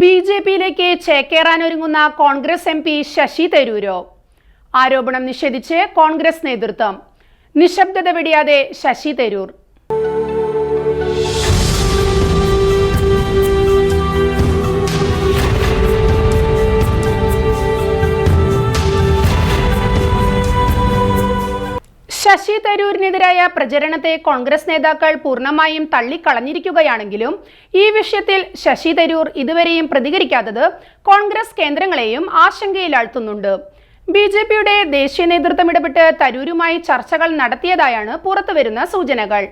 B J പിയിലേക്ക് ചേക്കേറാൻ ഒരുങ്ങുന്ന കോൺഗ്രസ് എം പി ശശി തരൂരോ? ആരോപണം നിഷേധിച്ച് കോൺഗ്രസ് നേതൃത്വം. നിശബ്ദത വെടിയാതെ ശശി തരൂർ. ശശി തരൂരിനെതിരായ പ്രചരണത്തെ കോൺഗ്രസ് നേതാക്കൾ പൂർണമായും തള്ളിക്കളഞ്ഞിരിക്കുകയാണെങ്കിലും ഈ വിഷയത്തിൽ ശശി തരൂർ ഇതുവരെയും പ്രതികരിക്കാത്തത് കോൺഗ്രസ് കേന്ദ്രങ്ങളെയും ആശങ്കയിലാഴ്ത്തുന്നുണ്ട്. ബി ജെ പിയുടെ ദേശീയ നേതൃത്വം ഇടപെട്ട് തരൂരുമായി ചർച്ചകൾ നടത്തിയതായാണ് പുറത്തുവരുന്ന സൂചനകൾ.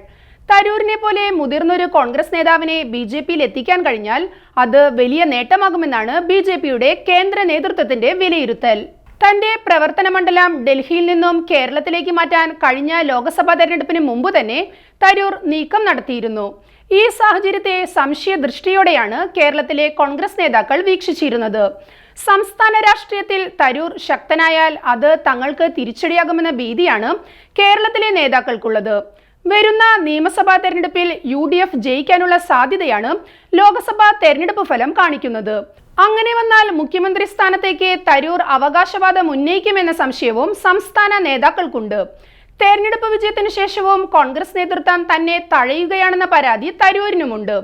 തരൂരിനെ പോലെ മുതിർന്നൊരു കോൺഗ്രസ് നേതാവിനെ ബി ജെ പിയിൽ എത്തിക്കാൻ കഴിഞ്ഞാൽ അത് വലിയ നേട്ടമാകുമെന്നാണ് ബി ജെ പിയുടെ കേന്ദ്ര നേതൃത്വത്തിന്റെ വിലയിരുത്തൽ. തന്റെ പ്രവർത്തന മണ്ഡലം ഡൽഹിയിൽ നിന്നും കേരളത്തിലേക്ക് മാറ്റാൻ കഴിഞ്ഞ ലോക്സഭാ തെരഞ്ഞെടുപ്പിന് മുമ്പ് തന്നെ തരൂർ നീക്കം നടത്തിയിരുന്നു. ഈ സാഹചര്യത്തെ സംശയ ദൃഷ്ടിയോടെയാണ് കേരളത്തിലെ കോൺഗ്രസ് നേതാക്കൾ വീക്ഷിച്ചിരുന്നത്. സംസ്ഥാന രാഷ്ട്രീയത്തിൽ തരൂർ ശക്തനായാൽ അത് തങ്ങൾക്ക് തിരിച്ചടിയാകുമെന്ന ഭീതിയാണ് കേരളത്തിലെ നേതാക്കൾക്കുള്ളത്. വരുന്ന നിയമസഭാ തെരഞ്ഞെടുപ്പിൽ യു ഡി എഫ് ജയിക്കാനുള്ള സാധ്യതയാണ് ലോക്സഭാ തെരഞ്ഞെടുപ്പ് ഫലം കാണിക്കുന്നത്. അങ്ങനെ വന്നാൽ മുഖ്യമന്ത്രി സ്ഥാനത്തേക്ക് തരൂർ അവകാശവാദം ഉന്നയിക്കുമെന്ന സംശയവും സംസ്ഥാന നേതാക്കൾക്കുണ്ട്. തെരഞ്ഞെടുപ്പ് വിജയത്തിനു ശേഷവും കോൺഗ്രസ് നേതൃത്വം തന്നെ തഴയുകയാണെന്ന പരാതി തരൂരിനുമുണ്ട്.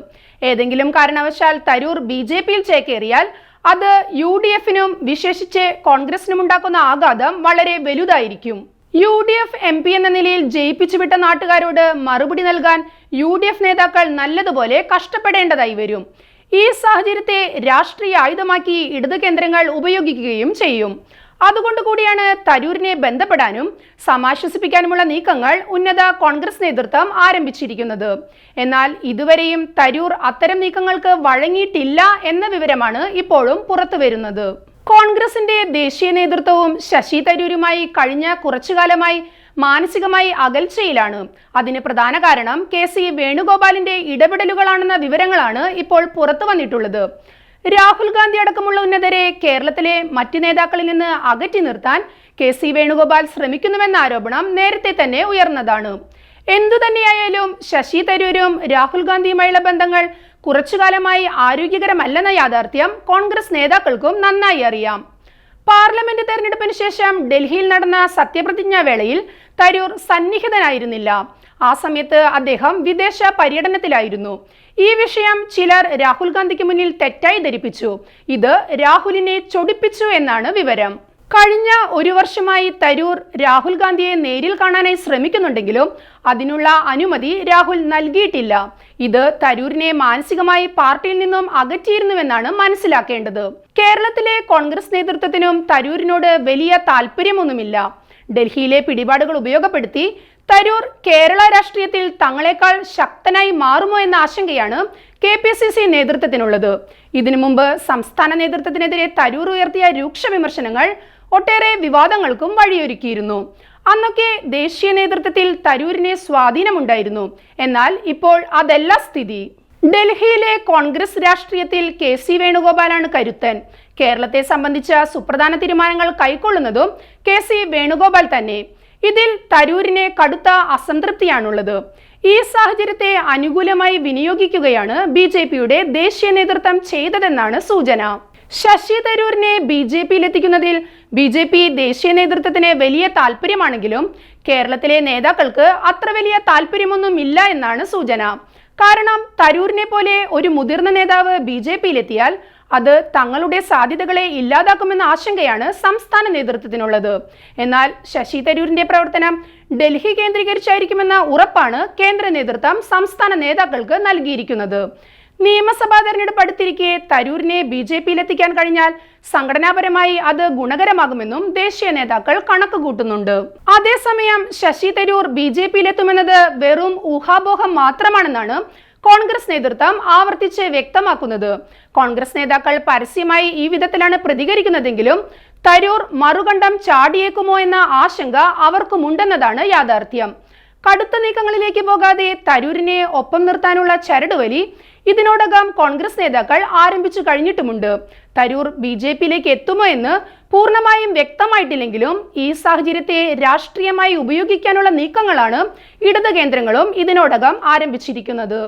ഏതെങ്കിലും കാരണവശാൽ തരൂർ ബി ജെ പിയിൽ ചേക്കേറിയാൽ അത് യു ഡി എഫിനും വിശേഷിച്ച് കോൺഗ്രസിനും ഉണ്ടാക്കുന്ന ആഘാതം വളരെ വലുതായിരിക്കും. U D F M P എന്ന നിലയിൽ ജയിപ്പിച്ചുവിട്ട നാട്ടുകാരോട് മറുപടി നൽകാൻ യു ഡി എഫ് നേതാക്കൾ നല്ലതുപോലെ കഷ്ടപ്പെടേണ്ടതായി വരും. ഈ സാഹചര്യത്തെ രാഷ്ട്രീയ ആയുധമാക്കി ഇടതു കേന്ദ്രങ്ങൾ ഉപയോഗിക്കുകയും ചെയ്യും. അതുകൊണ്ട് കൂടിയാണ് തരൂരിനെ ബന്ധപ്പെടാനും സമാശ്വസിപ്പിക്കാനുമുള്ള നീക്കങ്ങൾ ഉന്നത കോൺഗ്രസ് നേതൃത്വം ആരംഭിച്ചിരിക്കുന്നത്. എന്നാൽ ഇതുവരെയും തരൂർ അത്തരം നീക്കങ്ങൾക്ക് വഴങ്ങിയിട്ടില്ല എന്ന വിവരമാണ് ഇപ്പോഴും പുറത്തുവരുന്നത് കോൺഗ്രസിന്റെ ദേശീയ നേതൃത്വവും ശശി തരൂരുമായി കഴിഞ്ഞ കുറച്ചുകാലമായി മാനസികമായി അകൽച്ചയിലാണ്. അതിന് പ്രധാന കാരണം കെ സി വേണുഗോപാലിന്റെ ഇടപെടലുകളാണെന്ന വിവരങ്ങളാണ് ഇപ്പോൾ പുറത്തു വന്നിട്ടുള്ളത്. രാഹുൽ ഗാന്ധി അടക്കമുള്ള ഉന്നതരെ കേരളത്തിലെ മറ്റ് നേതാക്കളിൽ നിന്ന് അകറ്റി നിർത്താൻ കെ സി വേണുഗോപാൽ ശ്രമിക്കുന്നുവെന്ന ആരോപണം നേരത്തെ തന്നെ ഉയർന്നതാണ്. എന്തു തന്നെയായാലും ശശി തരൂരും രാഹുൽ ഗാന്ധിയുമായുള്ള ബന്ധങ്ങൾ കുറച്ചുകാലമായി ആരോഗ്യകരമല്ലെന്ന യാഥാർത്ഥ്യം കോൺഗ്രസ് നേതാക്കൾക്കും നന്നായി അറിയാം. പാർലമെന്റ് തെരഞ്ഞെടുപ്പിന് ശേഷം ഡൽഹിയിൽ നടന്ന സത്യപ്രതിജ്ഞാ വേളയിൽ തരൂർ സന്നിഹിതനായിരുന്നില്ല. ആ സമയത്ത് അദ്ദേഹം വിദേശ പര്യടനത്തിലായിരുന്നു. ഈ വിഷയം ചിലർ രാഹുൽ ഗാന്ധിക്ക് മുന്നിൽ തെറ്റായി ധരിപ്പിച്ചു. ഇത് രാഹുലിനെ ചൊടിപ്പിച്ചു എന്നാണ് വിവരം. കഴിഞ്ഞ ഒരു വർഷമായി തരൂർ രാഹുൽ ഗാന്ധിയെ നേരിൽ കാണാനായി ശ്രമിക്കുന്നുണ്ടെങ്കിലും അതിനുള്ള അനുമതി രാഹുൽ നൽകിയിട്ടില്ല. ഇത് തരൂരിനെ മാനസികമായി പാർട്ടിയിൽ നിന്നും അകറ്റിയിരുന്നുവെന്നാണ് മനസ്സിലാക്കേണ്ടത്. കേരളത്തിലെ കോൺഗ്രസ് നേതൃത്വത്തിനും തരൂരിനോട് വലിയ താല്പര്യമൊന്നുമില്ല ഡൽഹിയിലെ പിടിപാടുകൾ ഉപയോഗപ്പെടുത്തി തരൂർ കേരള രാഷ്ട്രീയത്തിൽ തങ്ങളെക്കാൾ ശക്തനായി മാറുമോ എന്ന ആശങ്കയാണ് കെ പി സി സി നേതൃത്വത്തിനുള്ളത്. ഇതിനു മുമ്പ് സംസ്ഥാന നേതൃത്വത്തിനെതിരെ തരൂർ ഉയർത്തിയ രൂക്ഷ വിമർശനങ്ങൾ ഒട്ടേറെ വിവാദങ്ങൾക്കും വഴിയൊരുക്കിയിരുന്നു. അന്നൊക്കെ ദേശീയ നേതൃത്വത്തിൽ തരൂരിന് സ്വാധീനമുണ്ടായിരുന്നു. എന്നാൽ ഇപ്പോൾ അതല്ല സ്ഥിതി. ഡൽഹിയിലെ കോൺഗ്രസ് രാഷ്ട്രീയത്തിൽ കെ സി വേണുഗോപാലാണ് കരുത്തൻ. കേരളത്തെ സംബന്ധിച്ച സുപ്രധാന തീരുമാനങ്ങൾ കൈക്കൊള്ളുന്നതും കെ സി വേണുഗോപാൽ തന്നെ. ഇതിൽ തരൂരിനെ കടുത്ത അസംതൃപ്തിയാണുള്ളത്. ഈ സാഹചര്യത്തെ അനുകൂലമായി വിനിയോഗിക്കുകയാണ് ബി ദേശീയ നേതൃത്വം ചെയ്തതെന്നാണ് സൂചന. ശശി തരൂരിനെ ബി ജെ പിയിൽ എത്തിക്കുന്നതിൽ ബി ജെ പി ദേശീയ നേതൃത്വത്തിന് വലിയ താല്പര്യമാണെങ്കിലും കേരളത്തിലെ നേതാക്കൾക്ക് അത്ര വലിയ താല്പര്യമൊന്നും ഇല്ല എന്നാണ് സൂചന. കാരണം തരൂരിനെ പോലെ ഒരു മുതിർന്ന നേതാവ് ബി ജെ പിയിലെത്തിയാൽ അത് തങ്ങളുടെ സാധ്യതകളെ ഇല്ലാതാക്കുമെന്ന ആശങ്കയാണ് സംസ്ഥാന നേതൃത്വത്തിനുള്ളത്. എന്നാൽ ശശി തരൂരിന്റെ പ്രവർത്തനം ഡൽഹി കേന്ദ്രീകരിച്ചായിരിക്കുമെന്ന ഉറപ്പാണ് കേന്ദ്ര നേതൃത്വം സംസ്ഥാന നേതാക്കൾക്ക് നൽകിയിരിക്കുന്നത്. നിയമസഭാ തെരഞ്ഞെടുപ്പ് അടുത്തിരിക്കെ തരൂരിനെ ബി ജെ പിയിലെത്തിക്കാൻ കഴിഞ്ഞാൽ സംഘടനാപരമായി അത് ഗുണകരമാകുമെന്നും ദേശീയ നേതാക്കൾ കണക്ക് കൂട്ടുന്നുണ്ട്. അതേസമയം ശശി തരൂർ ബി ജെ പിയിലെത്തുമെന്നത് വെറും ഊഹാപോഹം മാത്രമാണെന്നാണ് കോൺഗ്രസ് നേതൃത്വം ആവർത്തിച്ച് വ്യക്തമാക്കുന്നത്. കോൺഗ്രസ് നേതാക്കൾ പരസ്യമായി ഈ വിധത്തിലാണ് പ്രതികരിക്കുന്നതെങ്കിലും തരൂർ മറുകണ്ഠം ചാടിയേക്കുമോ എന്ന ആശങ്ക അവർക്കുമുണ്ടെന്നതാണ് യാഥാർത്ഥ്യം. കടുത്ത നീക്കങ്ങളിലേക്ക് പോകാതെ തരൂരിനെ ഒപ്പം നിർത്താനുള്ള ചരടുവലി ഇതിനോടകം കോൺഗ്രസ് നേതാക്കൾ ആരംഭിച്ചു കഴിഞ്ഞിട്ടുമുണ്ട്. തരൂർ ബി ജെ പിയിലേക്ക് എത്തുമോ എന്ന് പൂർണമായും വ്യക്തമായിട്ടില്ലെങ്കിലും ഈ സാഹചര്യത്തെ രാഷ്ട്രീയമായി ഉപയോഗിക്കാനുള്ള നീക്കങ്ങളാണ് ഇടത് കേന്ദ്രങ്ങളും ഇതിനോടകം ആരംഭിച്ചിരിക്കുന്നത്.